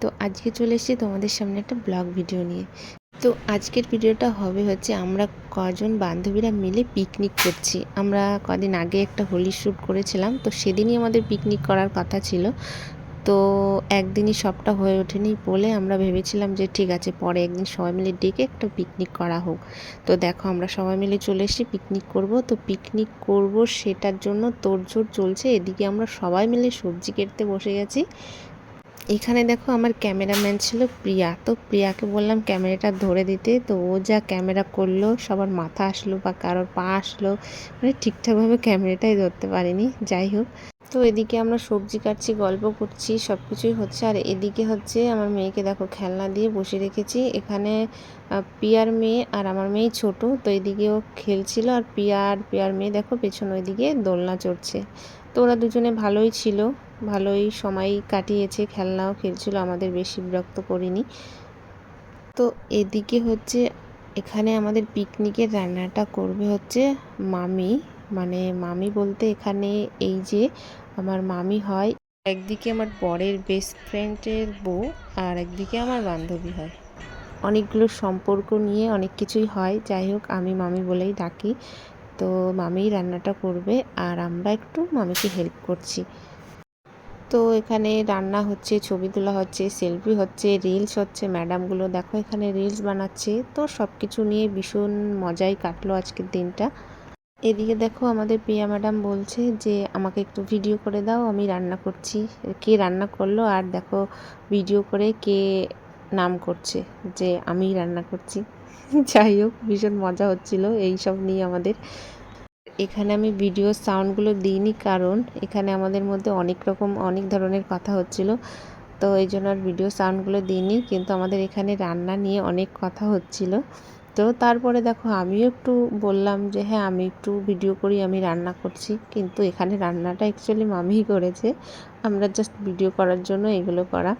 তো আজকে চলে এসেছি তোমাদের সামনে একটা ব্লগ ভিডিও নিয়ে। তো আজকের ভিডিওটা হবে হচ্ছে আমরা কজন বান্ধবীরা মিলে পিকনিক করছি। আমরা কদিন আগে একটা হোলি শ্যুট করেছিলাম, তো সেদিনই আমাদের পিকনিক করার কথা ছিল। তো একদিনই সবটা হয়ে ওঠেনি বলে আমরা ভেবেছিলাম যে ঠিক আছে, পরে একদিন সবাই মিলে ডেকে একটা পিকনিক করা হোক। তো দেখো আমরা সবাই মিলে চলে এসেছি পিকনিক করব। তো পিকনিক করব সেটার জন্য তোড়জোড় চলছে। এদিকে আমরা সবাই মিলে সবজি কেটতে বসে গেছি। এখানে দেখো আমার ক্যামেরাম্যান ছিল প্রিয়া। তো প্রিয়াকে বললাম, ক্যামেরাটা ধরে দিতে। তো ও যা ক্যামেরা করল, সবার মাথা আসলো বা কারোর পা আসলো মানে ঠিকঠাকভাবে ক্যামেরাটাই ধরতে পারিনি। যাই হোক, তো এদিকে আমরা সবজি কাটছি, গল্প করছি সব কিছুই হচ্ছে। আর এদিকে হচ্ছে আমার মেয়েকে দেখো খেলনা দিয়ে বসে রেখেছি। এখানে পিয়ার মেয়ে আর আমার মেয়ে ছোট, তো এদিকে ও খেলছিল। আর পিয়া আর পিয়ার মেয়ে দেখো পেছন ওইদিকে দোলনা চড়ছে। তো ওরা দুজনে ভালোই ছিল। ভালোই সময় কাটিয়েছে, খেলনাও খেলছিল, আমাদের বেশি বিরক্ত করিনি। তো এদিকে হচ্ছে, এখানে আমাদের পিকনিকের রান্নাটা করবে হচ্ছে মামি। মানে মামি বলতে এখানে এই যে আমার মামি হয়, একদিকে আমার বরের বেস্ট ফ্রেন্ডের বউ, আর একদিকে আমার বান্ধবী হয়। অনেকগুলো সম্পর্ক নিয়ে অনেক কিছুই হয়, যাই হোক, আমি মামি বলেই ডাকি। তো মামিই রান্নাটা করবে, আর আমরা একটু মামিকে হেল্প করছি। তো এখানে রান্না হচ্ছে, ছবি তোলা হচ্ছে সেলফি হচ্ছে রিলস হচ্ছে ম্যাডামগুলো দেখো এখানে রিলস বানাচ্ছে। তো সব কিছু নিয়ে ভীষণ মজাই কাটলো আজকের দিনটা। এদিকে দেখো আমাদের প্রিয়া ম্যাডাম বলছে যে, আমাকে একটু ভিডিও করে দাও, আমি রান্না করছি। কে রান্না করল আর দেখো ভিডিও করে কে নাম করছে যে আমি রান্না করছি। যাই হোক, ভীষণ মজা হচ্ছিল এই সব নিয়ে আমাদের। এখানে আমি ভিডিও সাউন্ডগুলো দিইনি কারণ এখানে আমাদের মধ্যে অনেক রকম, অনেক ধরনের কথা হচ্ছিল। তো এই জন্য আর ভিডিও সাউন্ডগুলো দিইনি, কিন্তু আমাদের এখানে রান্না নিয়ে অনেক কথা হচ্ছিল। তো তারপরে দেখো, আমিও একটু বললাম যে হ্যাঁ আমি একটু ভিডিও করি, আমি রান্না করছি। কিন্তু এখানে রান্নাটা অ্যাকচুয়ালি মামিই করেছে। আমরা জাস্ট ভিডিও করার জন্য এগুলো করা।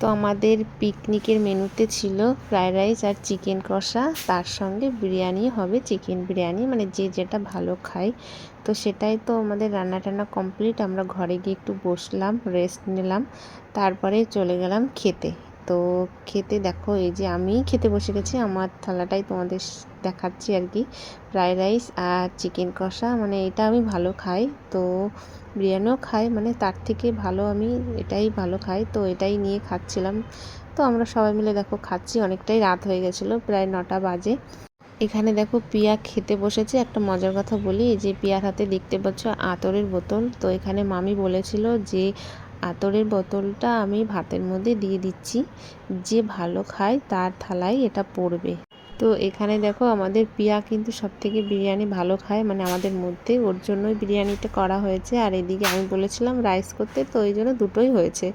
তো আমাদের পিকনিকের মেনুতে ছিল ফ্রায়েড রাইস আর চিকেন কষা। তার সঙ্গে বিরিয়ানি হবে, চিকেন বিরিয়ানি মানে যে যেটা ভালো খায়। তো সেটাই তো আমাদের রান্না টান্না কমপ্লিট আমরা ঘরে গিয়ে একটু বসলাম রেস্ট নিলাম, তারপরে চলে গেলাম খেতে। তো খেতে দেখো, এই যে আমি খেতে বসে গেছি। আমার থালাটাই তোমাদের দেখাচ্ছি আর কি। ফ্রায়েড রাইস আর চিকেন কষা মানে এটা আমি ভালো খাই। তো বিরিয়ানিও খাই মানে তার থেকে ভালো আমি এটাই ভালো খাই। তো এটাই নিয়ে খাচ্ছিলাম। তো আমরা সবাই মিলে দেখো খাচ্ছি, অনেকটাই রাত হয়ে গেছিল, প্রায় নটা বাজে। এখানে দেখো পিয়া খেতে বসেছে। একটা মজার কথা বলি যে পিয়ার হাতে দেখতে পাচ্ছ আতরের বোতল। তো এখানে মামি বলেছিল যে আতরের বোতলটা আমি ভাতের মধ্যে দিয়ে দিচ্ছি। যে ভালো খায় তার থালায় এটা পড়বে। তো এখানে দেখো আমাদের পিয়া কিন্তু সব থেকে বিরিয়ানি ভালো খায়। মানে আমাদের মধ্যে ওর জন্যই বিরিয়ানিটা করা হয়েছে। আর এদিকে আমি বলেছিলাম রাইস করতে, তো ওই জন্য দুটোই হয়েছে।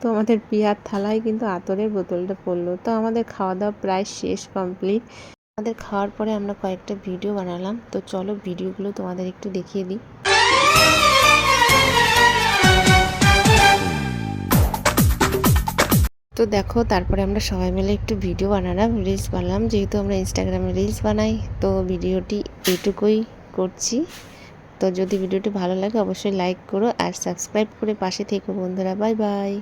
তো আমাদের পিয়ার থালায় কিন্তু আতরের বোতলটা পড়ল। তো আমাদের খাওয়া দাওয়া প্রায় শেষ কমপ্লিট আমাদের খাওয়ার পরে আমরা কয়েকটা ভিডিও বানালাম। তো চলো ভিডিওগুলো তোমাদের একটু দেখিয়ে দিই। তো দেখো, তারপরে আমরা সবাই মিলে একটু ভিডিও বানালাম রিলস বানালাম। যেহেতু আমরা ইনস্টাগ্রামে রিলস বানাই, তো ভিডিওটি এটুকুই করছি। তো যদি ভিডিওটি ভালো লাগে, অবশ্যই লাইক করো আর সাবস্ক্রাইব করে পাশে থেকো বন্ধুরা। Bye bye